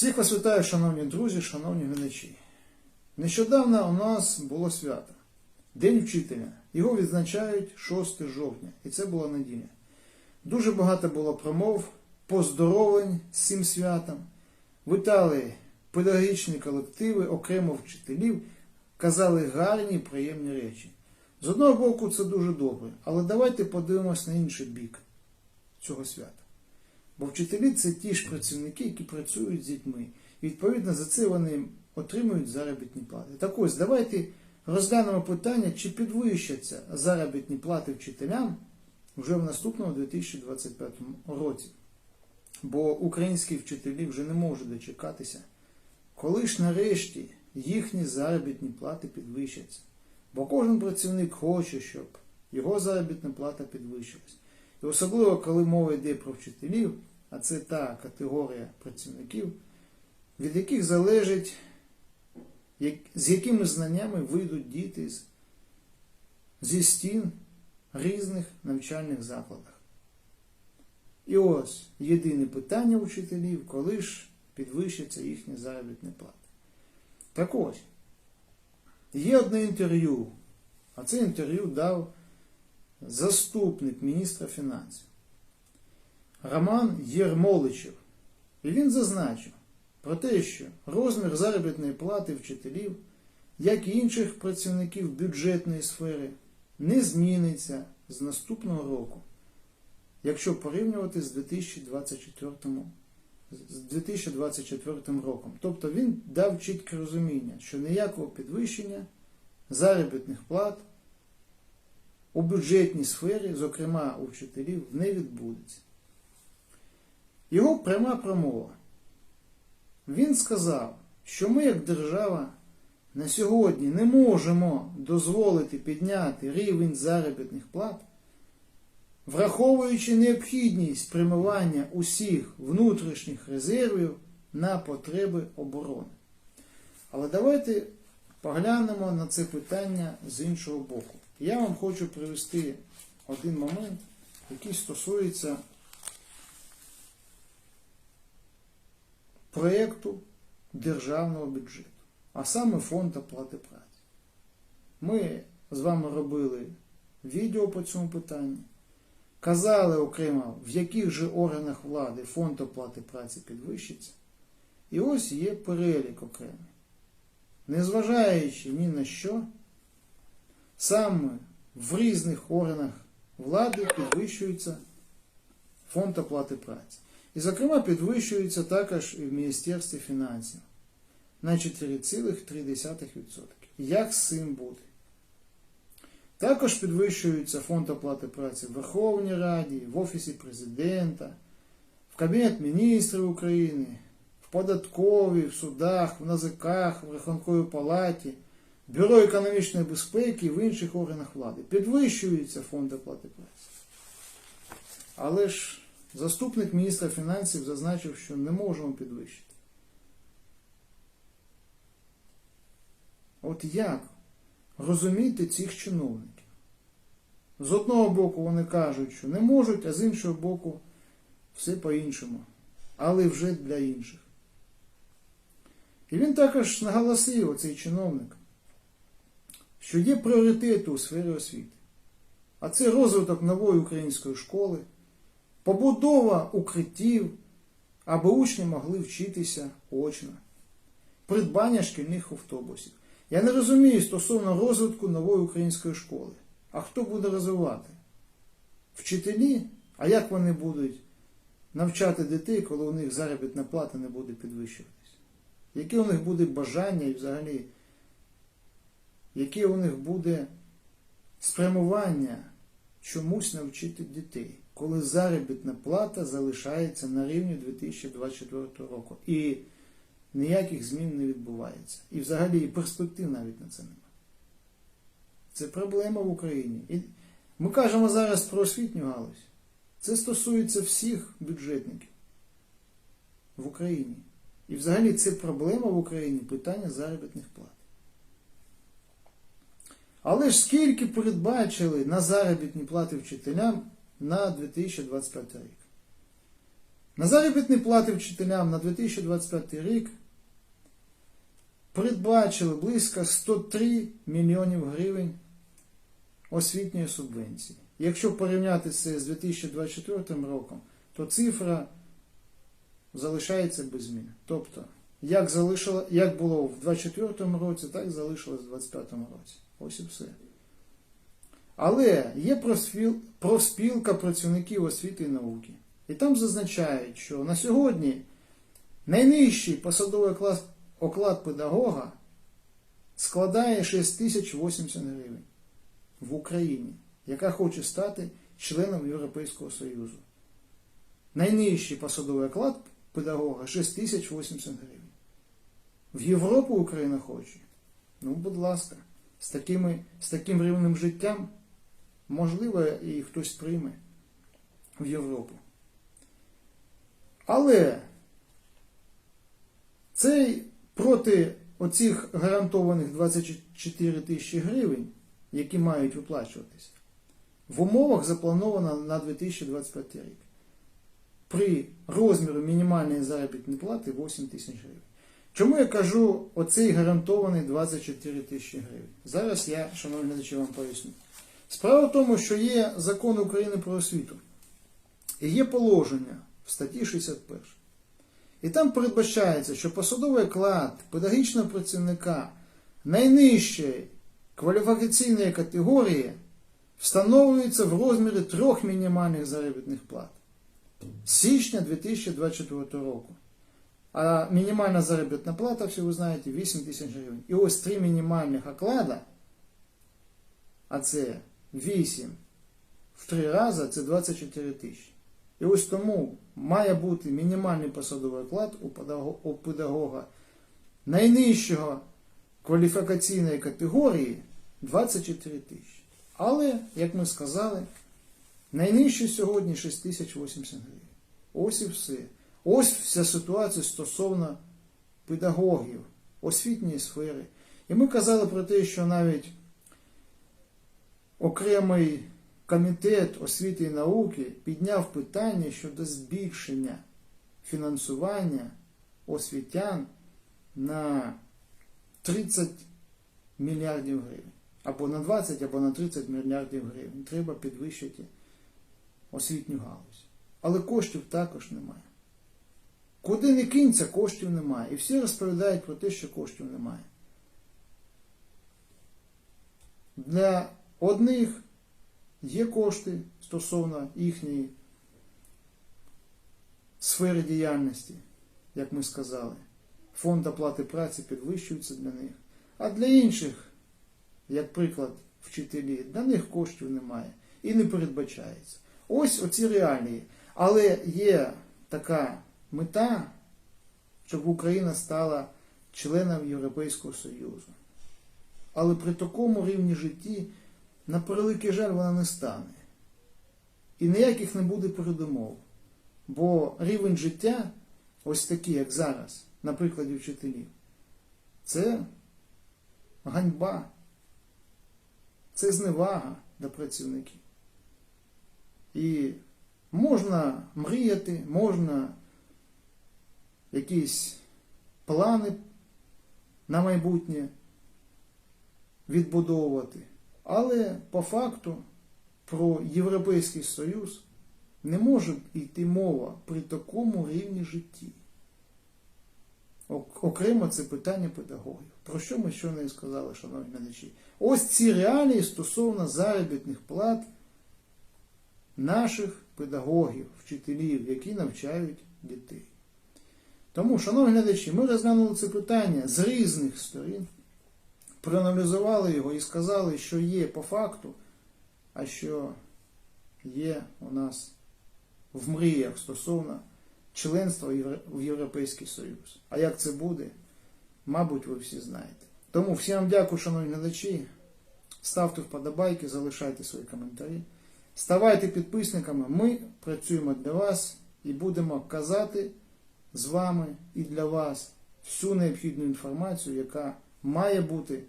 Всіх вас вітаю, шановні друзі, шановні глядачі. Нещодавно у нас було свято День вчителя. Його відзначають 6 жовтня, і це була неділя. Дуже багато було промов, поздоровлень з цим святом. Вітали педагогічні колективи, окремо вчителів, казали гарні, приємні речі. З одного боку, це дуже добре, але давайте подивимось на інший бік цього свята. Бо вчителі це ті ж працівники, які працюють з дітьми. І відповідно за це вони отримують заробітні плати. Так ось, давайте розглянемо питання, чи підвищаться заробітні плати вчителям вже в наступному 2025 році. Бо українські вчителі вже не можуть дочекатися, коли ж нарешті їхні заробітні плати підвищаться. Бо кожен працівник хоче, щоб його заробітна плата підвищилась. І особливо, коли мова йде про вчителів, а це та категорія працівників, від яких залежить, з якими знаннями вийдуть діти зі стін різних навчальних закладах. І ось єдине питання у вчителів, коли ж підвищиться їхня заробітна плата. Так ось, є одне інтерв'ю, а це інтерв'ю дав заступник міністра фінансів Роман Єрмоличев. І він зазначив про те, що розмір заробітної плати вчителів, як і інших працівників бюджетної сфери, не зміниться з наступного року, якщо порівнювати з 2024, з 2024 роком. Тобто він дав чітке розуміння, що ніякого підвищення заробітних плат у бюджетній сфері, зокрема у вчителів, не відбудеться. Його пряма промова. Він сказав, що ми, як держава, на сьогодні не можемо дозволити підняти рівень заробітних плат, враховуючи необхідність спрямування усіх внутрішніх резервів на потреби оборони. Але давайте поглянемо на це питання з іншого боку. Я вам хочу привести один момент, який стосується проєкту державного бюджету, а саме фонд оплати праці. Ми з вами робили відео по цьому питанню, казали окремо, в яких же органах влади фонд оплати праці підвищиться. І ось є перелік окремий. Незважаючи ні на що, саме в різних органах влади підвищується фонд оплати праці. І, зокрема, підвищується також і в Міністерстві фінансів на 4,3%. Як з цим буде? Також підвищується фонд оплати праці в Верховній Раді, в Офісі Президента, в Кабінет міністрів України, в податковій, в судах, в НАЗК, в Рахунковій палаті, Бюро економічної безпеки і в інших органах влади. Підвищується фонд оплати праці. Але ж Заступник міністра фінансів зазначив, що не можемо підвищити. От як розуміти цих чиновників? З одного боку вони кажуть, що не можуть, а з іншого боку, все по-іншому. Але вже для інших. І він також наголосив, оцей чиновник, що є пріоритети у сфері освіти. А це розвиток нової української школи побудова укриттів, аби учні могли вчитися очно, придбання шкільних автобусів. Я не розумію стосовно розвитку нової української школи. А хто буде розвивати? Вчителі? А як вони будуть навчати дітей, коли у них заробітна плата не буде підвищуватись? Яке у них буде бажання і взагалі, яке у них буде спрямування чомусь навчити дітей? коли заробітна плата залишається на рівні 2024 року. І ніяких змін не відбувається. І взагалі і перспектив навіть на це немає. Це проблема в Україні. І ми кажемо зараз про освітню галузь. Це стосується всіх бюджетників в Україні. І взагалі це проблема в Україні питання заробітних плат. Але ж скільки передбачили на заробітні плати вчителям на 2025 рік. На заробітні плати вчителям на 2025 рік передбачили близько 103 мільйонів гривень освітньої субвенції. Якщо порівняти це з 2024 роком, то цифра залишається без змін. Тобто, як, залишило, як було в 2024 році, так і залишилось в 2025 році. Ось і все. Але є профспілка працівників освіти і науки. І там зазначають, що на сьогодні найнижчий посадовий клас, оклад педагога складає 6080 гривень в Україні, яка хоче стати членом Європейського Союзу. Найнижчий посадовий оклад педагога 6080 гривень. В Європу Україна хоче. Ну, будь ласка, з, такими, з таким рівнем життям можливо і хтось прийме в Європу. Але цей проти оцих гарантованих 24 тисячі гривень, які мають виплачуватися, в умовах заплановано на 2025 рік. При розміру мінімальної заробітної плати 8 тисяч гривень. Чому я кажу оцей гарантований 24 тисячі гривень? Зараз я, шановні глядачі, вам поясню. Справа в тому, що є закон України про освіту. І є положення в статті 61. І там передбачається, що посадовий оклад педагогічного працівника найнижчої кваліфікаційної категорії встановлюється в розмірі трьох мінімальних заробітних плат з січня 2024 року. А мінімальна заробітна плата, всі ви знаєте, 8 тисяч гривень. І ось три мінімальних оклада, а це 8 в три рази, це 24 тисячі. І ось тому має бути мінімальний посадовий оклад у у педагога найнижчого кваліфікаційної категорії 24 тисячі. Але, як ми сказали, найнижчий сьогодні 6080 гривень. Ось і все. Ось вся ситуація стосовно педагогів, освітньої сфери. І ми казали про те, що навіть окремий комітет освіти і науки підняв питання щодо збільшення фінансування освітян на 30 мільярдів гривень. Або на 20, або на 30 мільярдів гривень. Треба підвищити освітню галузь. Але коштів також немає. Куди не кинься, коштів немає. І всі розповідають про те, що коштів немає. Для одних є кошти стосовно їхньої сфери діяльності, як ми сказали. Фонд оплати праці підвищується для них. А для інших, як приклад, вчителі, для них коштів немає і не передбачається. Ось оці реалії. Але є така мета, щоб Україна стала членом Європейського Союзу. Але при такому рівні житті, на превеликий жаль, вона не стане. І ніяких не буде передумов. Бо рівень життя, ось такий, як зараз, на прикладі вчителів, це ганьба, це зневага до працівників. І можна мріяти, можна якісь плани на майбутнє відбудовувати. Але по факту про Європейський Союз не може йти мова при такому рівні житті. Окремо це питання педагогів. Про що ми щойно і сказали, шановні глядачі? Ось ці реалії стосовно заробітних плат наших педагогів, вчителів, які навчають дітей. Тому, шановні глядачі, ми розглянули це питання з різних сторін, проаналізували його і сказали, що є по факту, а що є у нас в мріях стосовно членства в Європейський Союз. А як це буде, мабуть, ви всі знаєте. Тому всім дякую, шановні глядачі. Ставте вподобайки, залишайте свої коментарі. Ставайте підписниками. Ми працюємо для вас і будемо казати з вами і для вас всю необхідну інформацію, яка має бути,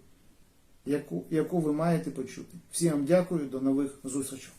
яку, яку ви маєте почути. Всім вам дякую, до нових зустрічей.